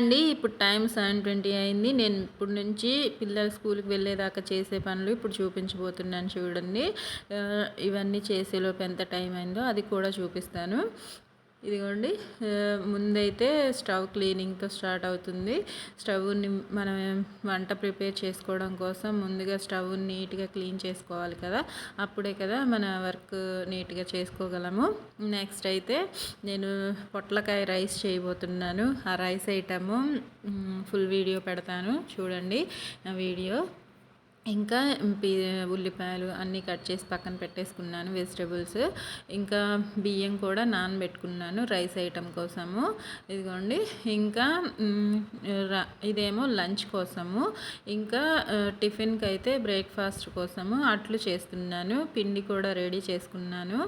అండి ఇప్పుడు time seven twenty అయింది. నేను ఇప్పుడు నుంచి పిల్లలు స్కూల్కి వెళ్ళేదాకా చేసే పనులు ఇప్పుడు చూపించబోతున్నాను చూడండి. ఇవన్నీ చేసేలోపు ఎంత టైం అయిందో అది కూడా చూపిస్తాను. ఇదిగోండి ముందైతే స్టవ్ క్లీనింగ్తో స్టార్ట్ అవుతుంది. స్టవ్ని మనం వంట ప్రిపేర్ చేసుకోవడం కోసం ముందుగా స్టవ్ నీట్గా క్లీన్ చేసుకోవాలి కదా. అప్పుడే కదా మన వర్క్ నీట్గా చేసుకోగలము. నెక్స్ట్ అయితే నేను పొట్లకాయ రైస్ చేయబోతున్నాను. ఆ రైస్ ఐటము ఫుల్ వీడియో పెడతాను. చూడండి ఆ వీడియో. ఇంకా ఉల్లిపాయలు అన్నీ కట్ చేసి పక్కన పెట్టేసుకున్నాను వెజిటేబుల్స్. ఇంకా బియ్యం కూడా నానబెట్టుకున్నాను రైస్ ఐటెం కోసము. ఇదిగోండి ఇంకా ఇదేమో లంచ్ కోసము. ఇంకా టిఫిన్కి అయితే బ్రేక్ఫాస్ట్ కోసము అట్లు చేస్తున్నాను. పిండి కూడా రెడీ చేసుకున్నాను.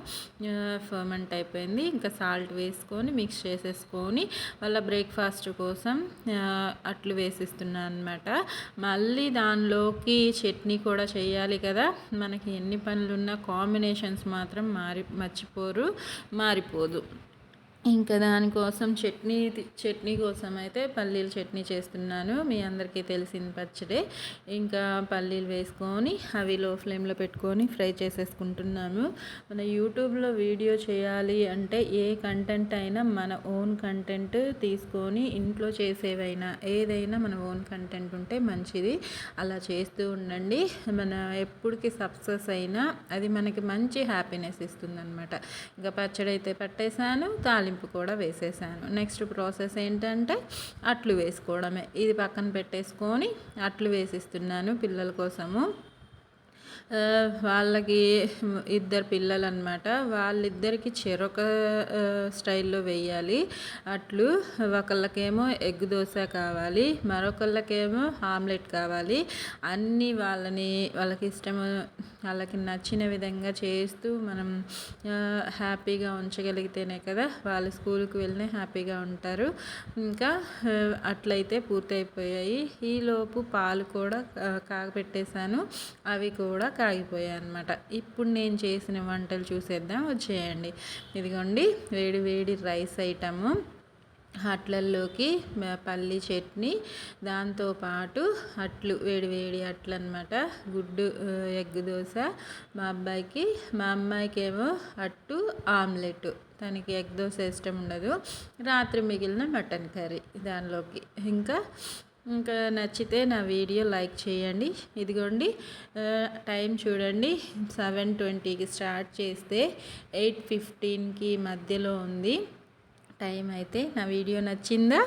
ఫర్మెంట్ అయిపోయింది. ఇంకా సాల్ట్ వేసుకొని మిక్స్ చేసేసుకొని వాళ్ళ బ్రేక్ఫాస్ట్ కోసం అట్లు వేసిస్తున్నాను అనమాట మళ్ళీ దానిలోకి చట్నీ కూడా చేయాలి కదా. మనకి ఎన్ని పనులున్నా కాంబినేషన్స్ మాత్రం మారి మర్చిపోరు మారిపోదు. ఇంకా దానికోసం చట్నీ చట్నీ కోసం అయితే పల్లీల చట్నీ చేస్తున్నాను. మీ అందరికీ తెలిసిన పచ్చడే. ఇంకా పల్లీలు వేసుకొని అవి లో ఫ్లేమ్లో పెట్టుకొని ఫ్రై చేసేసుకుంటున్నాను. మన యూట్యూబ్లో వీడియో చేయాలి అంటే ఏ కంటెంట్ అయినా మన ఓన్ కంటెంట్ తీసుకొని ఇంట్లో చేసేవైనా ఏదైనా మన ఓన్ కంటెంట్ ఉంటే మంచిది. అలా చేస్తూ ఉండండి. మన ఎప్పటికి సక్సెస్ అయినా అది మనకి మంచి హ్యాపీనెస్ ఇస్తుంది అనమాట ఇంకా పచ్చడి అయితే పట్టేశాను. తాలి తాలింపు కూడా వేసేసాను. నెక్స్ట్ ప్రాసెస్ ఏంటంటే అట్లు వేసుకోవడమే. ఇది పక్కన పెట్టేసుకొని అట్లు వేసిస్తున్నాను పిల్లల కోసము. వాళ్ళకి ఇద్దరు పిల్లలు అనమాట వాళ్ళిద్దరికి చెరొక స్టైల్లో వేయాలి అట్లు ఒకళ్ళకేమో ఎగ్ దోశ కావాలి మరొకళ్ళకేమో ఆమ్లెట్ కావాలి. అన్నీ వాళ్ళని వాళ్ళకి ఇష్టం వాళ్ళకి నచ్చిన విధంగా చేస్తూ మనం హ్యాపీగా ఉంచగలిగితేనే కదా వాళ్ళు స్కూల్కి వెళ్ళిన హ్యాపీగా ఉంటారు. ఇంకా అట్లయితే పూర్తయిపోయాయి. ఈలోపు పాలు కూడా కాగపెట్టేశాను. అవి కూడా కాగిపోయాయి అనమాట ఇప్పుడు నేను చేసిన వంటలు చూసేద్దాం వచ్చేయండి. ఇదిగోండి వేడి వేడి రైస్ ఐటము. అట్లల్లోకి పల్లి చట్నీ దాంతోపాటు అట్లు వేడి వేడి అట్లు అనమాట గుడ్డు ఎగ్ దోశ మా అబ్బాయికి మా అమ్మాయికి ఏమో అట్టు ఆమ్లెట్. తనకి ఎగ్ దోశ ఇష్టం ఉండదు. రాత్రి మిగిలిన మటన్ కర్రీ దానిలోకి. ఇంకా ఇంకా నచ్చితే నా వీడియో లైక్ చేయండి. ఇదిగోండి టైం చూడండి. సెవెన్ ట్వంటీకి స్టార్ట్ చేస్తే ఎయిట్ ఫిఫ్టీన్కి మధ్యలో ఉంది. టైం అయితే నా వీడియో నచ్చిందా?